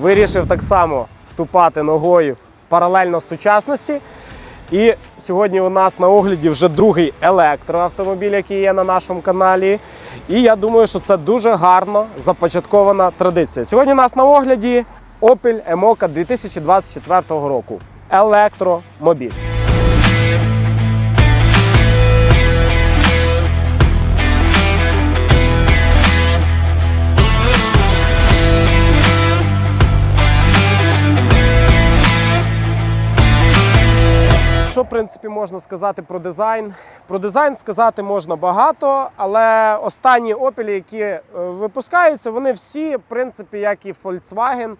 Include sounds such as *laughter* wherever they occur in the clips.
вирішив так само вступати ногою паралельно сучасності. І сьогодні у нас на огляді вже другий електроавтомобіль, який є на нашому каналі. І я думаю, що це дуже гарно започаткована традиція. Сьогодні у нас на огляді Opel Emoca 2024 року. Електромобіль. Що, в принципі, можна сказати про дизайн? Про дизайн сказати можна багато, але останні Opel, які е, випускаються, вони всі, в принципі, як і Volkswagen,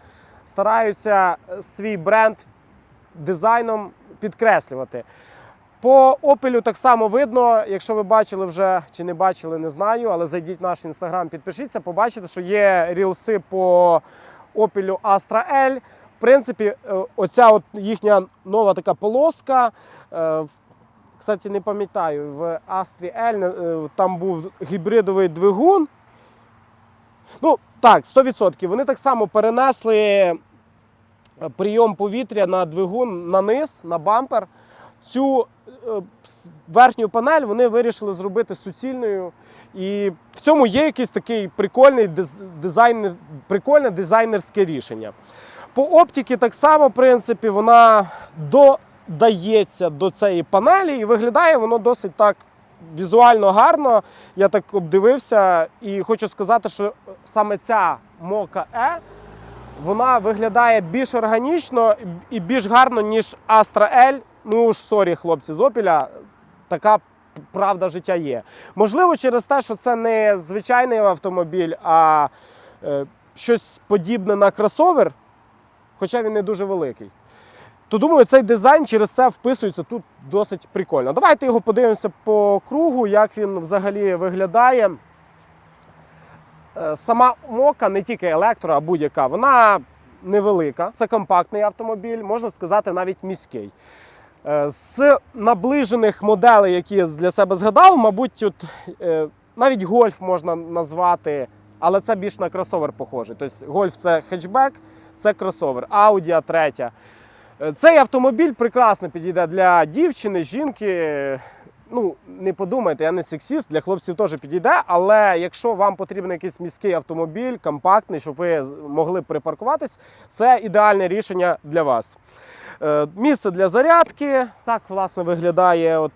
стараються е, свій бренд дизайном підкреслювати. По Opel так само видно, якщо ви бачили вже чи не бачили, не знаю, але зайдіть в наш інстаграм, підпишіться, побачите, що є рілси по Opel Astra L. В принципі, е, оця от їхня нова така полоска. Е, Кстати, не пам'ятаю, в Astra L е, там був гібридовий двигун. Ну, так, 100%. Вони так само перенесли е, прийом повітря на двигун на низ, на бампер. Цю верхню панель вони вирішили зробити суцільною. І в цьому є якийсь такий прикольний дизайнер, прикольне дизайнерське рішення. По оптиці так само, в принципі, вона додається до цієї панелі і виглядає воно досить так візуально гарно. Я так обдивився і хочу сказати, що саме ця Mocha E вона виглядає більш органічно і більш гарно, ніж Astra L. Ну ж сорі, хлопці з Опіля, така правда життя є. Можливо, через те, що це не звичайний автомобіль, а е, щось подібне на кросовер, хоча він не дуже великий. То думаю, цей дизайн через це вписується тут досить прикольно. Давайте його подивимося по кругу, як він взагалі виглядає. Е, Сама мока не тільки електро, а будь-яка, вона невелика. Це компактний автомобіль, можна сказати, навіть міський. Е, З наближених моделей, які я для себе згадав, мабуть, от, е, навіть гольф можна назвати, але це більш на кросовер похожий. Тобто гольф це хетчбек, це кросовер, Audi A3. Е, Цей автомобіль прекрасно підійде для дівчини, жінки. Ну, не подумайте, я не сексіст, для хлопців теж підійде. Але якщо вам потрібен якийсь міський автомобіль, компактний, щоб ви могли припаркуватись, це ідеальне рішення для вас. Е, Місце для зарядки. Так, власне, виглядає от,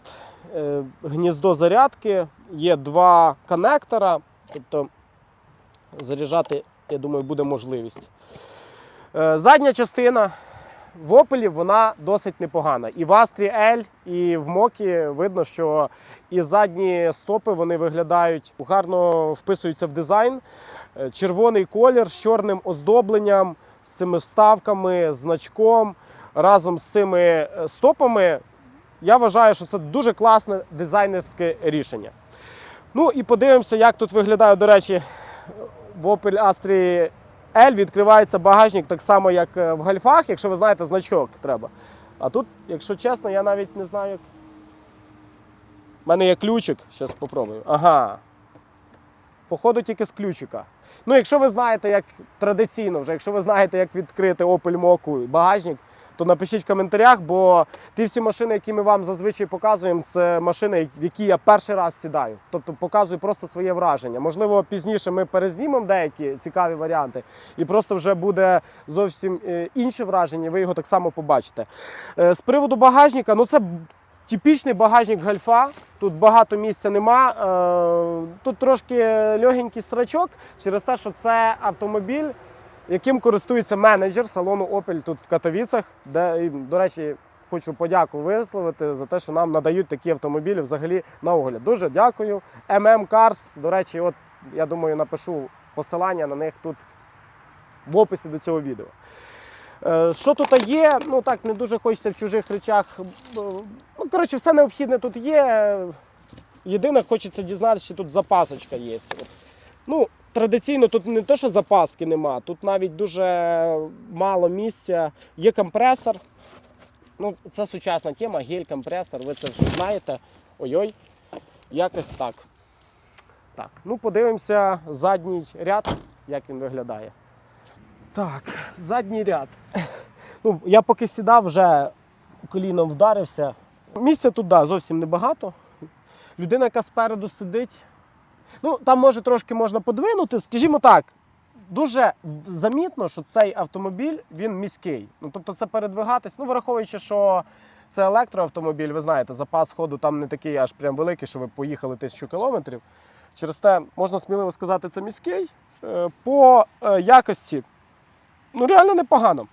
е, гніздо зарядки. Є два коннектора. Тобто заряджати, я думаю, буде можливість. Задня частина в Opel вона досить непогана. І в Astra L, і в Мокі видно, що і задні стопи вони виглядають гарно вписуються в дизайн. Е, Червоний колір з чорним оздобленням, з цими вставками, значком. Разом з цими е, стопами. Я вважаю, що це дуже класне дизайнерське рішення. Ну і подивимося, як тут виглядає, до речі, в Opel Astra L відкривається багажник так само, як е, в гольфах, якщо ви знаєте, значок треба. А тут, якщо чесно, я навіть не знаю, як. У мене є ключик, зараз спробую. Ага. Походу тільки з ключика. Ну, якщо ви знаєте, як традиційно, вже, якщо ви знаєте, як відкрити Opel Mokka багажник, то напишіть в коментарях, бо ті всі машини, які ми вам зазвичай показуємо, це машини, в які я перший раз сідаю. Тобто показую просто своє враження. Можливо, пізніше ми перезнімемо деякі цікаві варіанти, і просто вже буде зовсім е, інше враження. Ви його так само побачите. Е, З приводу багажника, ну це типічний багажник гольфа. Тут багато місця нема. Е, Тут трошки легенький срачок через те, що це автомобіль яким користується менеджер салону Opel тут в Катовіцах, де, до речі, хочу подяку висловити за те, що нам надають такі автомобілі взагалі на огляд. Дуже дякую. MM Cars, до речі, от я думаю, напишу посилання на них тут в описі до цього відео. Е, Що тут є? Ну так не дуже хочеться в чужих речах. Ну, коротше, все необхідне тут є. Єдине, хочеться дізнатися, чи тут запасочка є. Ну, традиційно тут не те, що запаски нема, тут навіть дуже мало місця. Є компресор. Ну, це сучасна тема, гель-компресор, ви це вже знаєте. Ой-ой, якось так. Так, ну подивимося задній ряд, як він виглядає. Так, задній ряд. Ну, я поки сідав, вже коліном вдарився. Місця тут да, зовсім небагато. Людина, яка спереду сидить. Ну, там може трошки можна подвинути. Скажімо так, дуже замітно, що цей автомобіль він міський. Ну, тобто це передвигатись. Ну, враховуючи, що це електроавтомобіль, ви знаєте, запас ходу там не такий аж прям великий, що ви поїхали тисячу кілометрів. Через те можна сміливо сказати, це міський. Е, По е, якості, ну реально непогано.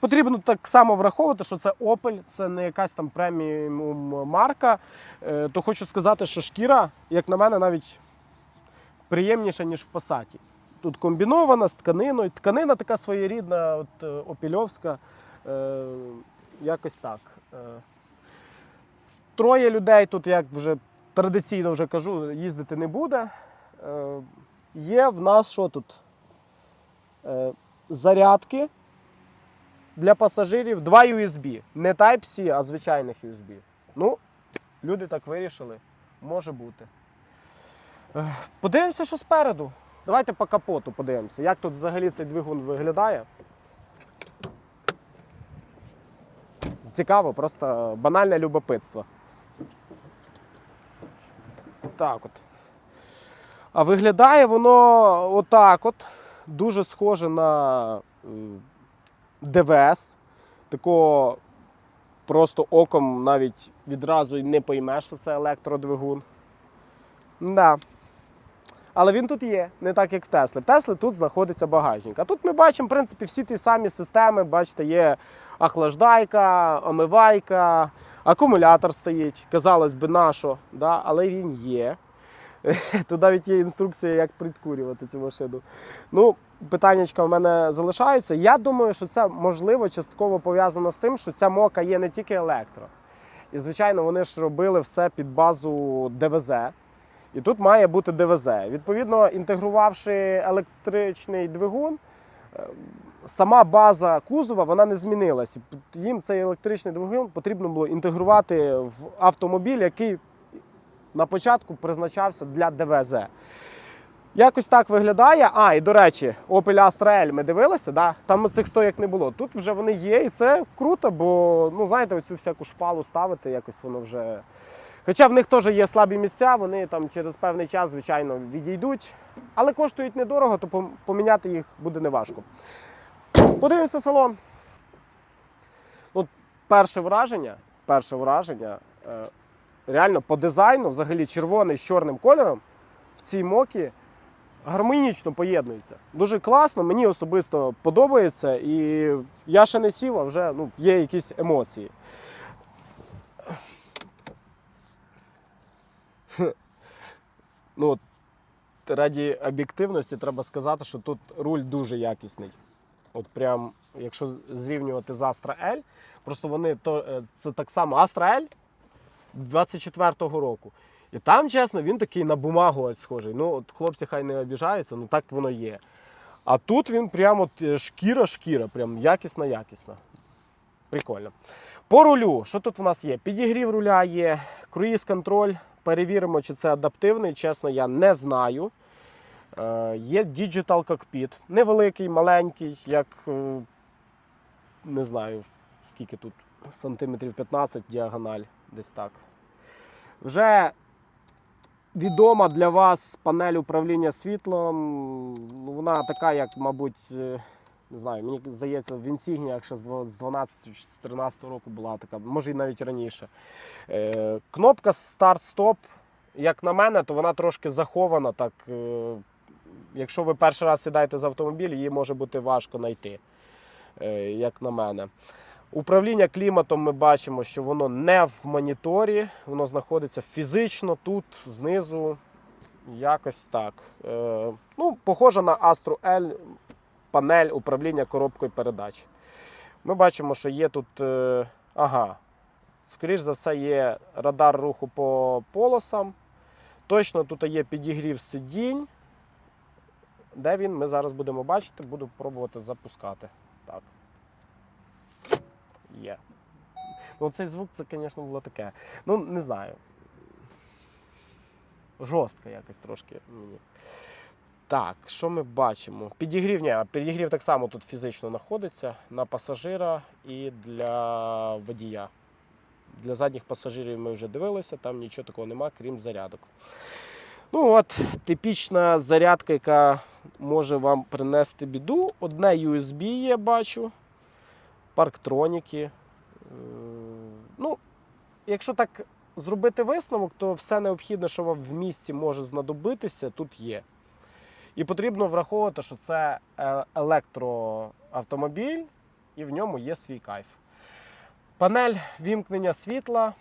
Потрібно так само враховувати, що це Opel, це не якась там преміум марка. Е, То хочу сказати, що шкіра, як на мене, навіть приємніша, ніж в Passat. Тут комбінована з тканиною. Тканина така своєрідна, от е, опільовська. Е, якось так. Е, Троє людей тут, як вже традиційно вже кажу, їздити не буде. Е, Є в нас що тут? Е, Зарядки для пасажирів, два USB. Не Type-C, а звичайних USB. Ну, люди так вирішили. Може бути. Подивимося, що спереду. Давайте по капоту подивимося, як тут взагалі цей двигун виглядає. Цікаво, просто банальне любопитство. Так от. А виглядає воно отак от. Дуже схоже на е, ДВС. Такого просто оком навіть відразу й не поймеш, що це електродвигун. Да. Але він тут є, не так як в Теслі. В Теслі тут знаходиться багажник. А тут ми бачимо, в принципі, всі ті самі системи. Бачите, є охлаждайка, омивайка, акумулятор стоїть. Казалось би, на що, да? але він є. *laughs* Тут навіть є інструкція, як прикурювати цю машину. Ну, питаннячка в мене залишаються. Я думаю, що це можливо частково пов'язано з тим, що ця мока є не тільки електро. І, звичайно, вони ж робили все під базу ДВЗ. І тут має бути ДВЗ. Відповідно, інтегрувавши електричний двигун, е, сама база кузова вона не змінилася. Їм цей електричний двигун потрібно було інтегрувати в автомобіль, який на початку призначався для ДВЗ. Якось так виглядає. А, і до речі, Opel Astra L ми дивилися, да? там цих стояк не було. Тут вже вони є, і це круто, бо ну, знаєте, оцю всяку шпалу ставити, якось воно вже. Хоча в них теж є слабі місця, вони там через певний час, звичайно, відійдуть, але коштують недорого, то поміняти їх буде неважко. Подивимося салон. Ну, перше враження, перше враження, е, реально по дизайну, взагалі червоний з чорним кольором в цій мокі гармонічно поєднується. Дуже класно, мені особисто подобається, і я ще не сів, а вже ну, є якісь емоції. *laughs* Ну, раді об'єктивності треба сказати, що тут руль дуже якісний. От прям, якщо зрівнювати з Astra L, просто вони то, е, це так само Astra L 24-го року. І там, чесно, він такий на бумагу от схожий. Ну, от хлопці хай не обіжаються, ну так воно є. А тут він прям от е, шкіра-шкіра, прям якісна, якісна. Прикольно. По рулю, що тут у нас є? Підігрів руля є, круїз-контроль. Перевіримо, чи це адаптивний. Чесно, я не знаю. Е, є Digital Cockpit. Невеликий, маленький, як е, не знаю, скільки тут, сантиметрів 15 діагональ, десь так. Вже відома для вас панель управління світлом. Вона така, як, мабуть, е, не знаю, мені здається, в інсігніях ще з дво- з 12 чи з 13 року була така, може і навіть раніше. Е, кнопка старт-стоп, як на мене, то вона трошки захована. Так, е, якщо ви перший раз сідаєте з автомобіль, її може бути важко знайти, як на мене. Управління кліматом ми бачимо, що воно не в моніторі, воно знаходиться фізично тут, знизу. Якось так. Е, ну, похоже на Astro L панель управління коробкою передач. Ми бачимо, що є тут. Е, ага, скоріш за все, є радар руху по полосам. Точно тут є підігрів сидінь. Де він, ми зараз будемо бачити, буду пробувати запускати. Так. Є. Ну, цей звук, це, звісно, було таке. Ну, не знаю. Жорстко якось трошки. Так, що ми бачимо? Підігрів, ні, підігрів так само тут фізично знаходиться на пасажира і для водія. Для задніх пасажирів ми вже дивилися, там нічого такого нема, крім зарядок. Ну от, типічна зарядка, яка може вам принести біду. Одне USB є, бачу, парктроніки. Е, Ну, якщо так зробити висновок, то все необхідне, що вам в місті може знадобитися, тут є. І потрібно враховувати, що це е, електроавтомобіль, і в ньому є свій кайф. Панель вімкнення світла.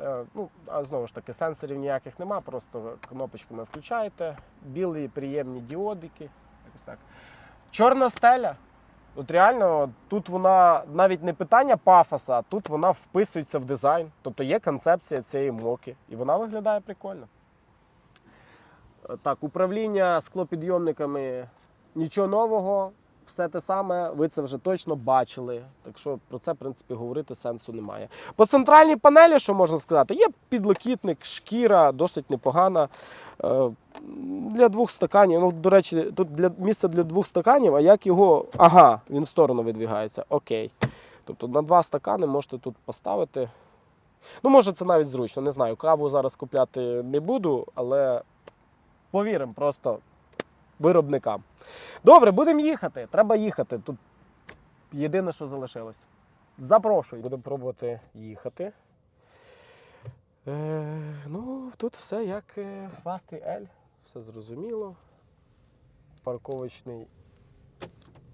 е, Ну, знову ж таки, сенсорів ніяких нема, просто кнопочками включаєте. Білі приємні діодики. Якось так. Чорна стеля. От реально, тут вона навіть не питання пафоса, а тут вона вписується в дизайн. Тобто є концепція цієї моки, і вона виглядає прикольно. Е, Так, управління склопідйомниками нічого нового, все те саме, ви це вже точно бачили. Так що про це, в принципі, говорити сенсу немає. По центральній панелі, що можна сказати, є підлокітник, шкіра, досить непогана. Е, Для двох стаканів. Ну, до речі, тут для місце для двох стаканів, а як його. Ага, він в сторону видвігається. Окей. Тобто на два стакани можете тут поставити. Ну, може, це навіть зручно, не знаю. Каву зараз купляти не буду, але повіримо просто виробникам. Добре, будемо їхати. Треба їхати. Тут єдине, що залишилось. Запрошую. Будемо пробувати їхати. Е, ну, тут все як е, Астрі L. Все зрозуміло. Парковочний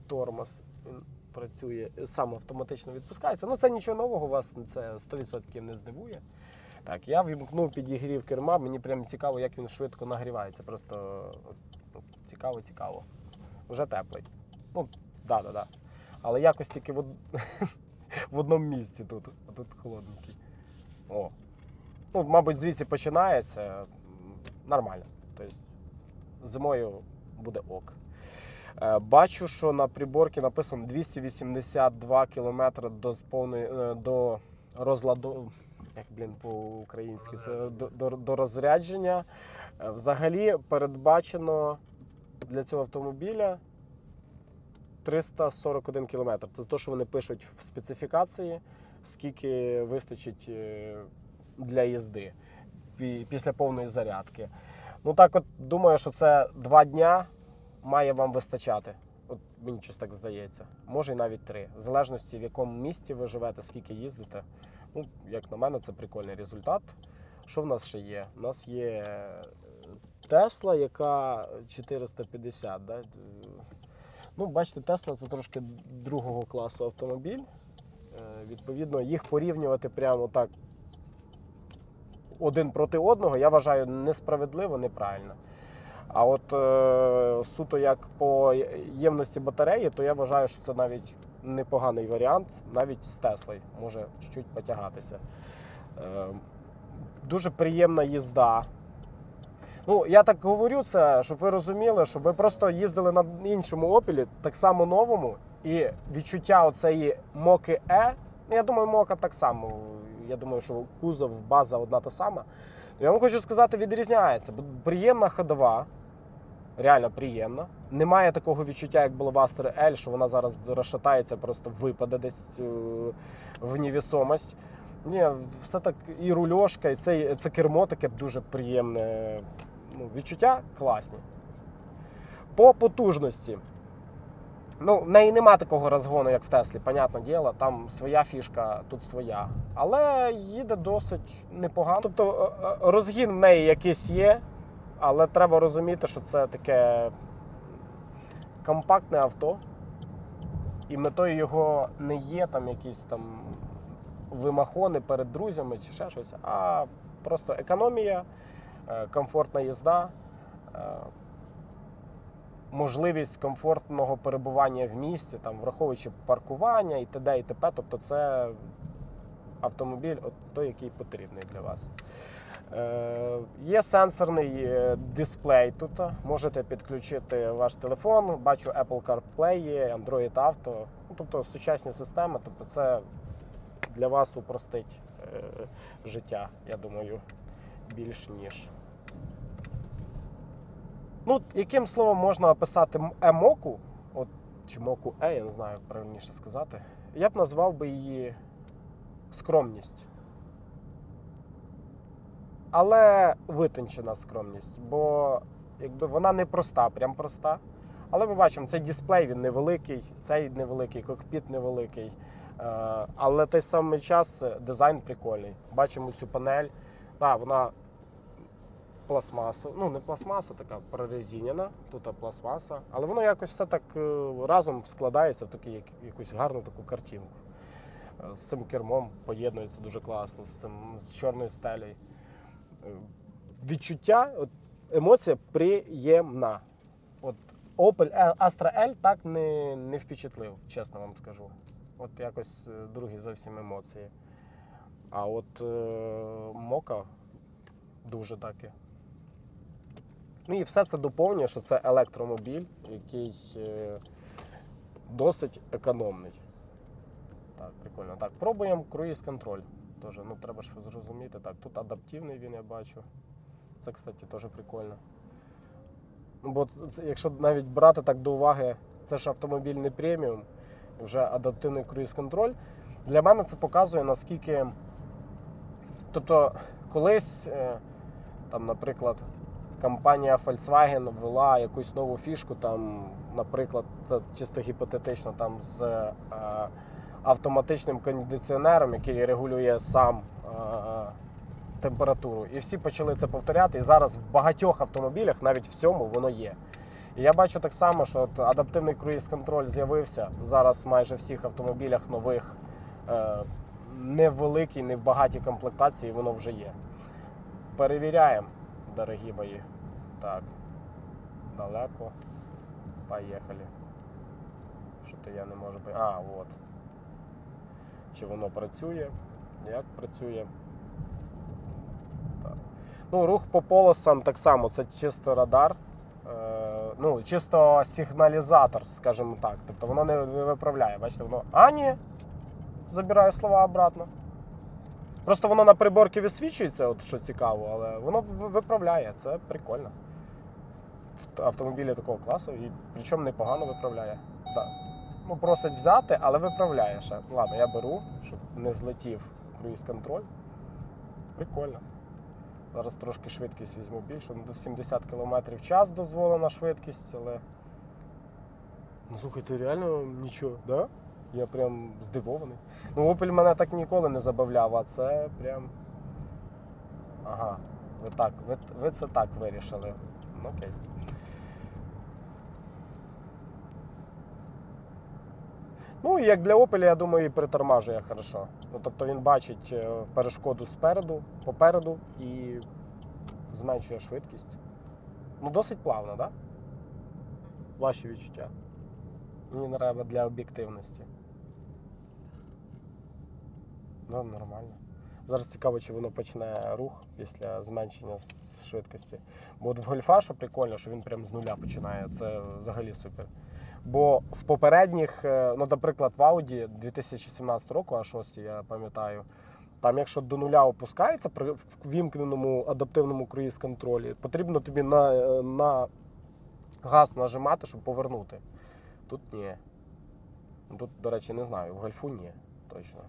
тормоз він працює, сам автоматично відпускається. Ну, це нічого нового, вас це 100% не здивує. Так, я вімкнув підігрів керма, мені прям цікаво, як він швидко нагрівається. Просто ну, цікаво, цікаво. Вже теплий. Ну, да, да, да. Але якось тільки в, од... *laughs* в одному місці тут, а тут холодненький. О. Ну, мабуть, звідси починається нормально. Тобто зимою буде ок. Е, Бачу, що на приборці написано 282 км до, сповни... е, до розладу. Як, блін, по-українськи, це до, до, до розрядження. Е, Взагалі передбачено для цього автомобіля 341 км. Це те, що вони пишуть в специфікації, скільки вистачить е, для їзди після повної зарядки. Ну так от думаю, що це два дня має вам вистачати. Мені щось так здається. Може і навіть три. В залежності, в якому місті ви живете, скільки їздите. Ну, як на мене, це прикольний результат. Що в нас ще є? У нас є Тесла, яка 450. Да? Ну, бачите, Тесла це трошки другого класу автомобіль. Е, Відповідно, їх порівнювати прямо так один проти одного, я вважаю несправедливо, неправильно. А от е, суто як по ємності батареї, то я вважаю, що це навіть непоганий варіант, навіть з Теслою може чуть-чуть потягатися. Е, дуже приємна їзда. Ну, я так говорю це, щоб ви розуміли, щоб ви просто їздили на іншому опілі, так само новому, і відчуття оцеї моки Е. Ну, я думаю, мока так само. Я думаю, що кузов, база одна та сама. Я вам хочу сказати, відрізняється. Приємна ходова, реально приємна. Немає такого відчуття, як було в L, що вона зараз розшатається, просто випаде десь е, в невісомость. Ні, все так і рульошка, і це, це кермо таке дуже приємне. Ну, відчуття класні. По потужності. Ну, в неї нема такого розгону, як в Теслі, понятне діло, там своя фішка, тут своя. Але їде досить непогано. Тобто е, е, розгін в неї якийсь є, але треба розуміти, що це таке компактне авто. І метою його не є там якісь там вимахони перед друзями чи ще щось, а просто економія, е, комфортна їзда, е, можливість комфортного перебування в місті, там, враховуючи паркування і т.д. і т.п. Тобто це автомобіль, от той, який потрібний для вас. Е, Є сенсорний е, дисплей тут. Можете підключити ваш телефон. Бачу Apple CarPlay, Android Auto. Ну, тобто сучасні системи. Тобто це для вас упростить е, життя, я думаю, більш ніж. Ну, яким словом можна описати емоку, от, чи моку Е, я не знаю, як правильніше сказати. Я б назвав би її скромність. Але витончена скромність, бо якби вона не проста, прям проста. Але ми бачимо, цей дисплей він невеликий, цей невеликий, кокпіт невеликий. Е, Але той самий час е, дизайн прикольний. Бачимо цю панель. Так, вона пластмаса. Ну, не пластмаса, така прорезинена, тут пластмаса. Але воно якось все так е, разом складається в таку як, якусь гарну таку картинку. З цим кермом поєднується дуже класно, з цим з чорною стелею. Відчуття, от, емоція приємна. От Opel Astra L так не, не впечатлив, чесно вам скажу. От якось е, другі зовсім емоції. А от е, Мока дуже таки. Ну і все це доповнює, що це електромобіль, який е, досить економний. Так, прикольно. Так, пробуємо круїз контроль. Тоже, ну, треба ж зрозуміти. Так, тут адаптивний він, я бачу. Це, кстати, теж прикольно. Ну, бо це- якщо навіть брати так до уваги, це ж автомобіль не преміум, вже адаптивний круїз-контроль. Для мене це показує, наскільки. Тобто, колись, е, там, наприклад, компанія Volkswagen ввела якусь нову фішку, там, наприклад, це чисто гіпотетично, там з е, автоматичним кондиціонером, який регулює сам е, температуру. І всі почали це повторяти. І зараз в багатьох автомобілях, навіть в цьому, воно є. І я бачу так само, що от адаптивний круїз-контроль з'явився зараз майже в всіх автомобілях нових. Е, не в великій, не в багатій комплектації, воно вже є. Перевіряємо, дорогі мої. Так. Далеко. Поїхали. Що то я не можу. А, от. Чи воно працює? Як працює? Так. Ну, рух по полосам так само, це чисто радар. Е, ну, чисто сигналізатор, скажімо так. Тобто воно не виправляє. Бачите, воно. А, ні. Забираю слова обратно. Просто воно на приборці висвічується, от що цікаво, але воно виправляє. Це прикольно. Автомобілі такого класу, і причому непогано виправляє. Да. Ну, просить взяти, але виправляє ще. Ладно, я беру, щоб не злетів круїз-контроль. Прикольно. Зараз трошки швидкість візьму більшу. До 70 км в час дозволена швидкість, але. Ну слухайте, реально нічого, да? Я прям здивований. Ну, Opel мене так ніколи не забавляв, а це прям. Ага, ви так, ви, ви це так вирішили. Ну, окей. Ну, як для Opel, я думаю, і притормажує хорошо. Ну, тобто він бачить е, перешкоду спереду, попереду і зменшує швидкість. Ну, досить плавно, так? Да? Ваші відчуття. Мені треба для об'єктивності. Ну, нормально. Зараз цікаво, чи воно почне рух після зменшення швидкості. Бо от в гольфа, що прикольно, що він прям з нуля починає. Це взагалі супер. Бо в попередніх, е, ну, наприклад, в Audi 2017 року, А6, я пам'ятаю, там, якщо до нуля опускається при вімкненому адаптивному круїз-контролі, потрібно тобі на, е, на газ нажимати, щоб повернути. Тут ні. Ну, Тут, до речі, не знаю, в гольфу ні, точно.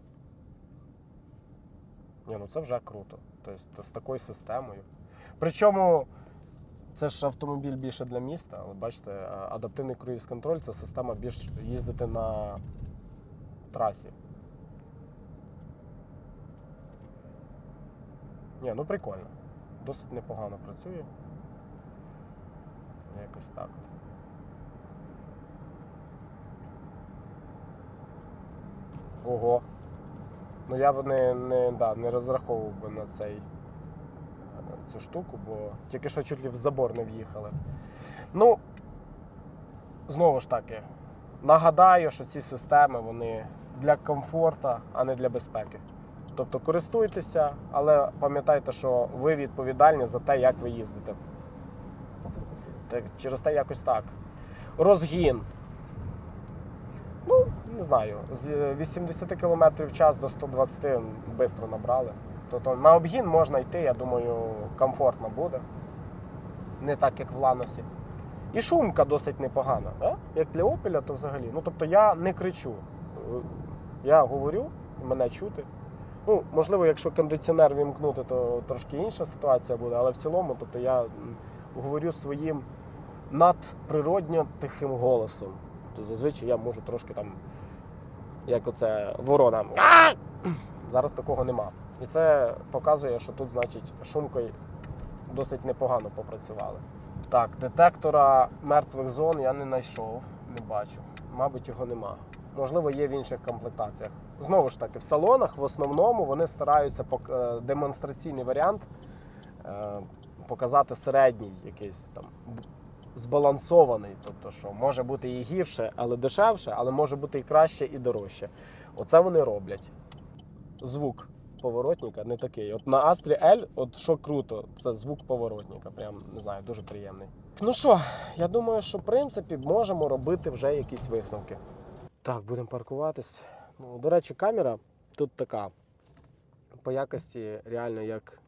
Ні, ну це вже круто. Тобто з такою системою. Причому це ж автомобіль більше для міста, але бачите, адаптивний круїз-контроль це система більш їздити на трасі. Ні, ну прикольно. Досить непогано працює. Якось так. от. Ого. Ну я б не, не, да, не розраховував би на цей, е, цю штуку, бо тільки що чуть ли в забор не в'їхали. Ну, знову ж таки, нагадаю, що ці системи вони для комфорту, а не для безпеки. Тобто користуйтеся, але пам'ятайте, що ви відповідальні за те, як ви їздите. Так, через те якось так. Розгін. Ну, не знаю, з 80 км в час до 120 швидко набрали. Тобто на обгін можна йти, я думаю, комфортно буде. Не так, як в Ланосі. І шумка досить непогана. А? Як для Opel, то взагалі. Ну тобто я не кричу. Я говорю, мене чути. Ну, можливо, якщо кондиціонер вімкнути, то трошки інша ситуація буде, але в цілому, тобто я говорю своїм надприродньо тихим голосом. То зазвичай я можу трошки там, як оце ворона. Зараз такого нема. І це показує, що тут, значить, шумкою досить непогано попрацювали. Так, детектора мертвих зон я не знайшов, не бачу. Мабуть, його нема. Можливо, є в інших комплектаціях. Знову ж таки, в салонах в основному вони стараються е, демонстраційний варіант е, показати середній якийсь там збалансований. Тобто, що може бути і гірше, але дешевше, але може бути і краще, і дорожче. Оце вони роблять. Звук поворотника не такий. От на Astra L, от що круто, це звук поворотника. Прям не знаю, дуже приємний. Ну що, я думаю, що в принципі можемо робити вже якісь висновки. Так, будемо паркуватись. Ну, до речі, камера тут така. По якості реально як.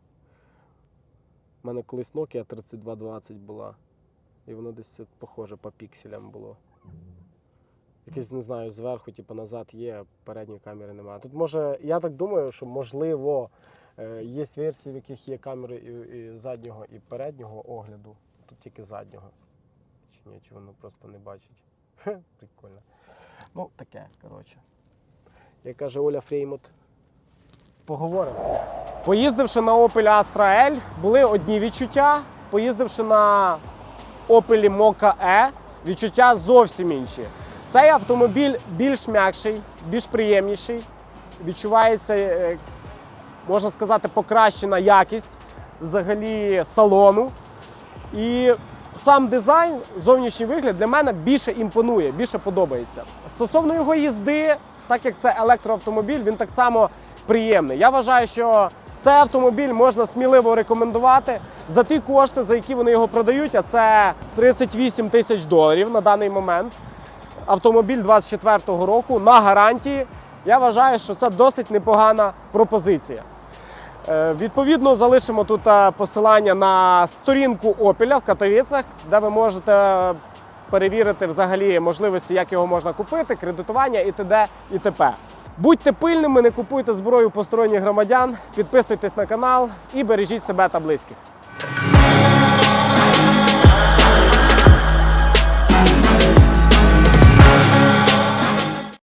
У мене колись Nokia 3220 була. І воно десь похоже по пікселям було. Якесь, не знаю, зверху, типу назад є, передньої камери немає. Тут може, я так думаю, що можливо е, є версії, в яких є камери і, і заднього, і переднього огляду. Тут тільки заднього. Чи ні, чи воно просто не бачить. Хе, Прикольно. Ну, таке, коротше. Як каже Оля Фреймут, поговоримо. Поїздивши на Opel Astra L, були одні відчуття. Поїздивши на Opel Mokka E, відчуття зовсім інші. Цей автомобіль більш м'якший, більш приємніший. Відчувається, е, можна сказати, покращена якість взагалі салону. І сам дизайн, зовнішній вигляд для мене більше імпонує, більше подобається. Стосовно його їзди, так як це електроавтомобіль, він так само приємний. Я вважаю, що цей автомобіль можна сміливо рекомендувати за ті кошти, за які вони його продають, а це 38 тисяч доларів на даний момент. Автомобіль 24-го року на гарантії. Я вважаю, що це досить непогана пропозиція. Е, Відповідно, залишимо тут е, посилання на сторінку Опеля в Катовіцях, де ви можете перевірити взагалі можливості, як його можна купити, кредитування і т.д. і т.п. Будьте пильними, не купуйте зброю посторонніх громадян, підписуйтесь на канал і бережіть себе та близьких.